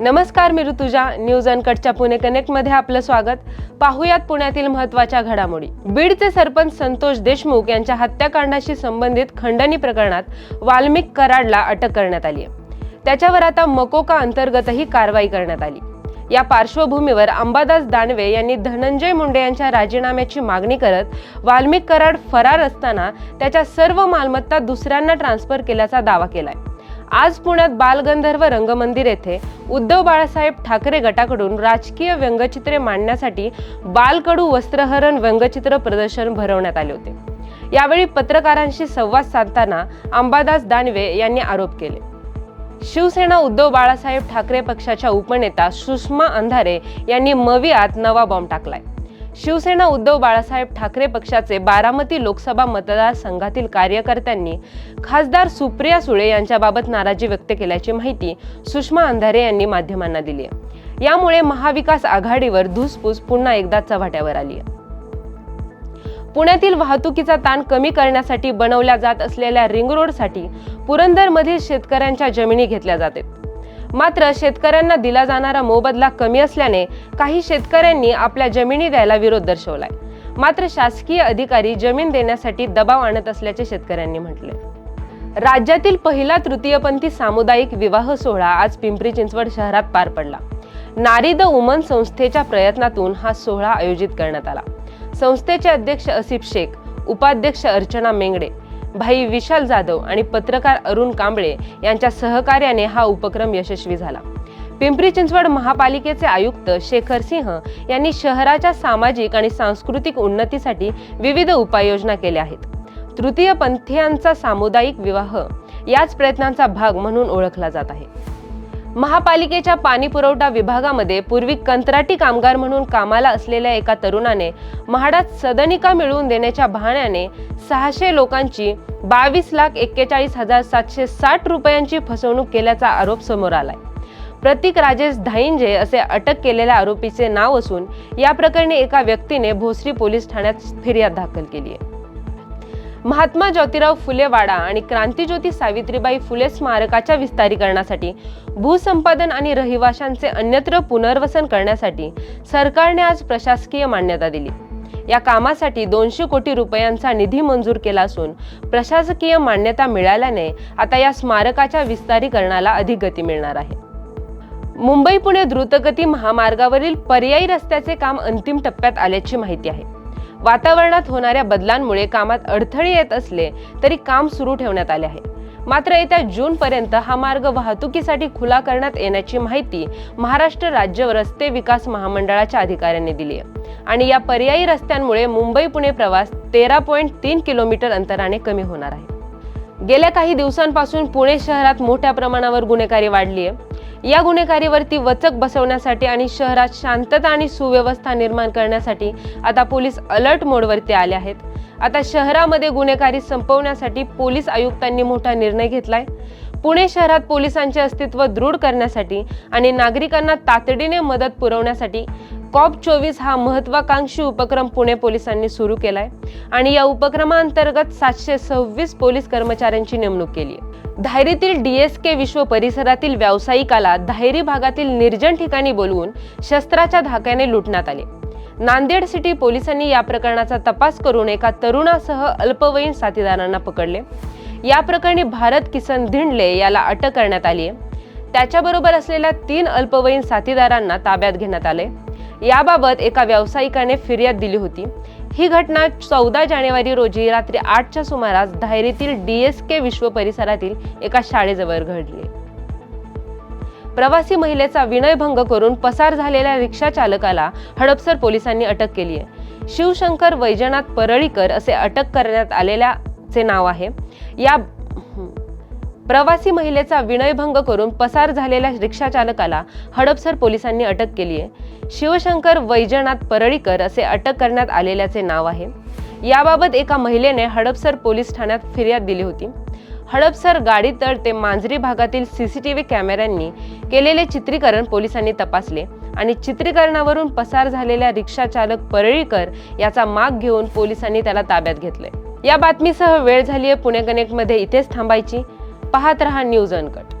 नमस्कार मी ऋतुजा. न्यूज अनकटच्या पुणे कनेक्टमध्ये आपलं स्वागत. पाहुयात पुण्यातील महत्त्वाच्या घडामोडी. बीडचे सरपंच संतोष देशमुख यांच्या हत्याकांडाशी संबंधित खंडणी प्रकरणात वाल्मिक कराडला अटक करण्यात आली आहे. त्याच्यावर आता मकोका अंतर्गतही कारवाई करण्यात आली. या पार्श्वभूमीवर अंबादास दानवे यांनी धनंजय मुंडे यांच्या राजीनाम्याची मागणी करत वाल्मिक कराड फरार असताना त्याच्या सर्व मालमत्ता दुसऱ्यांना ट्रान्सफर केल्याचा दावा केलाय. आज पुण्यात बालगंधर्व रंगमंदिर येथे उद्धव बाळासाहेब ठाकरे गटाकडून राजकीय व्यंगचित्रे मांडण्यासाठी बालकडू वस्त्रहरण व्यंगचित्र प्रदर्शन भरवण्यात आले होते. यावेळी पत्रकारांशी संवाद साधताना अंबादास दानवे यांनी आरोप केले. शिवसेना उद्धव बाळासाहेब ठाकरे पक्षाच्या उपनेता सुषमा अंधारे यांनी मवियात नवा बॉम्ब टाकलाय. शिवसेना उद्धव बाळासाहेब ठाकरे पक्षाचे बारामती लोकसभा मतदारसंघातील कार्यकर्त्यांनी खासदार सुप्रिया सुळे यांच्याबाबत नाराजी व्यक्त केल्याची माहिती सुषमा अंधारे यांनी माध्यमांना दिली आहे. यामुळे महाविकास आघाडीवर धुसफूस पुन्हा एकदा चव्हाट्यावर आली आहे. पुण्यातील वाहतुकीचा ताण कमी करण्यासाठी बनवल्या जात असलेल्या रिंग रोडसाठी पुरंदरमधील शेतकऱ्यांच्या जमिनी घेतल्या जातात मात्र शेतकऱ्यांना दिला जाणारा मोबदला कमी असल्याने काही शेतकऱ्यांनी आपल्या जमिनी द्यायला विरोध दर्शवलाय. मात्र शासकीय अधिकारी जमीन देण्यासाठी दबाव आणत असल्याचे शेतकऱ्यांनी म्हटले. राज्यातील पहिला तृतीयपंथी सामुदायिक विवाह सोहळा आज पिंपरी चिंचवड शहरात पार पडला. नारी द उमन संस्थेच्या प्रयत्नातून हा सोहळा आयोजित करण्यात आला. संस्थेचे अध्यक्ष असिफ शेख उपाध्यक्ष अर्चना मेंगडे भाई विशाल जाधव आणि पत्रकार अरुण कांबळे यांच्या सहकार्याने हा उपक्रम यशस्वी झाला. पिंपरी चिंचवड महापालिकेचे आयुक्त शेखर सिंह यांनी शहराच्या सामाजिक आणि सांस्कृतिक उन्नतीसाठी विविध उपाययोजना केल्या आहेत. तृतीय पंथीयांचा सामुदायिक विवाह याच प्रयत्नांचा भाग म्हणून ओळखला जात आहे. महापालिकेच्या पाणी पुरवठा विभागामध्ये पूर्वी कंत्राटी कामगार म्हणून कामाला असलेल्या एका तरुणाने म्हाडात सदनिका मिळवून देण्याच्या बहाण्याने सहाशे लोकांची बावीस लाख एक्केचाळीस हजार सातशे साठ रुपयांची फसवणूक केल्याचा आरोप समोर आलाय. प्रतीक राजेश धाईंजे असे अटक केलेल्या आरोपीचे नाव असून या प्रकरणी एका व्यक्तीने भोसरी पोलीस ठाण्यात फिर्याद दाखल केली आहे. महात्मा ज्योतिराव फुले वाडा आणि क्रांतीज्योती सावित्रीबाई फुले स्मारकाच्या विस्तारीकरणासाठी भूसंपादन आणि रहिवाशांचे अन्यत्र पुनर्वसन करण्यासाठी सरकारने आज प्रशासकीय मान्यता दिली. या कामासाठी दोनशे कोटी रुपयांचा निधी मंजूर केला असून प्रशासकीय मान्यता मिळाल्याने आता या स्मारकाच्या विस्तारीकरणाला अधिक गती मिळणार आहे. मुंबई पुणे द्रुतगती महामार्गावरील पर्यायी रस्त्याचे काम अंतिम टप्प्यात आल्याची माहिती आहे. वातावरणात होणाऱ्या बदलांमुळे कामात अडथळे येत असले तरी काम सुरू ठेवण्यात आले आहे. मात्र येत्या जून पर्यंत हा मार्ग वाहतुकीसाठी खुला करण्यात येण्याची माहिती महाराष्ट्र राज्य रस्ते विकास महामंडळाच्या अधिकाऱ्यांनी दिली आहे. आणि या पर्यायी रस्त्यांमुळे मुंबई पुणे प्रवास तेरा पॉईंट तीन किलोमीटर अंतराने कमी होणार आहे. गेल्या काही दिवसांपासून पुणे शहरात मोठ्या प्रमाणावर गुन्हेगारी वाढली आहे. या गुन्हेगारीवरती वचक बसवण्यासाठी आणि शहरात शांतता आणि सुव्यवस्था निर्माण करण्यासाठी आता पोलीस अलर्ट मोडवरती आले आहेत. आता शहरामध्ये गुन्हेगारी संपवण्यासाठी पोलीस आयुक्तांनी मोठा निर्णय घेतलाय. पुणे शहरात पोलिसांचे अस्तित्व दृढ करण्यासाठी आणि नागरिकांना तातडीने मदत पुरवण्यासाठी कॉप चोवीस हा महत्वाकांक्षी उपक्रम पुणे पोलिसांनी सुरू केलाय आणि या उपक्रमाअंतर्गत सातशे सव्वीस पोलीस कर्मचाऱ्यांची नेमणूक केली आहे. धायरीतील डीएसके विश्व परिसरातील व्यावसायिकाला धायरी भागातील निर्जन ठिकाणी बोलवून शस्त्राच्या धाक्याने लुटण्यात आले. नांदेड सिटी पोलिसांनी या प्रकरणाचा तपास करून एका तरुणासह अल्पवयीन साथीदारांना पकडले. या प्रकरणी भारत किसन धिंडले याला अटक करण्यात आली आहे. त्याच्याबरोबर असलेल्या तीन अल्पवयीन साथीदारांना ताब्यात घेण्यात आले याबाबत एका व्यावसायिकाने फिर्याद दिली होती. ही घटना चौदा जानेवारी रोजी रात्री आठच्या सुमारास धायरीतील डीएसके विश्व परिसरातील एका शाळेजवळ घडली. प्रवासी महिलेचा विनयभंग करून पसार झालेल्या रिक्षा चालकाला हडपसर पोलिसांनी अटक केली आहे. शिवशंकर वैजनाथ परळीकर असे अटक करण्यात आलेल्या चे नाव आहे. या प्रवासी महिलेचा विनयभंग करून पसार झालेल्या रिक्षा चालकाला हडपसर पोलिसांनी अटक केली आहे. शिवशंकर वैजनाथ परळीकर असे अटक करण्यात आलेल्याचे नाव आहे. याबाबत एका महिलेने हडपसर पोलीस ठाण्यात फिर्याद दिली होती. हडपसर गाडीतळ ते मांजरी भागातील सी सी टी व्ही कॅमेऱ्यांनी केलेले चित्रीकरण पोलिसांनी तपासले आणि चित्रीकरणावरून पसार झालेल्या रिक्षा चालक परळीकर याचा माग घेऊन पोलिसांनी त्याला ताब्यात घेतले. या बातमीसह वेळ झाली आहे पुणे कनेक्टमध्ये. इथेच थांबायची. पाहत रहा न्यूज अनकट.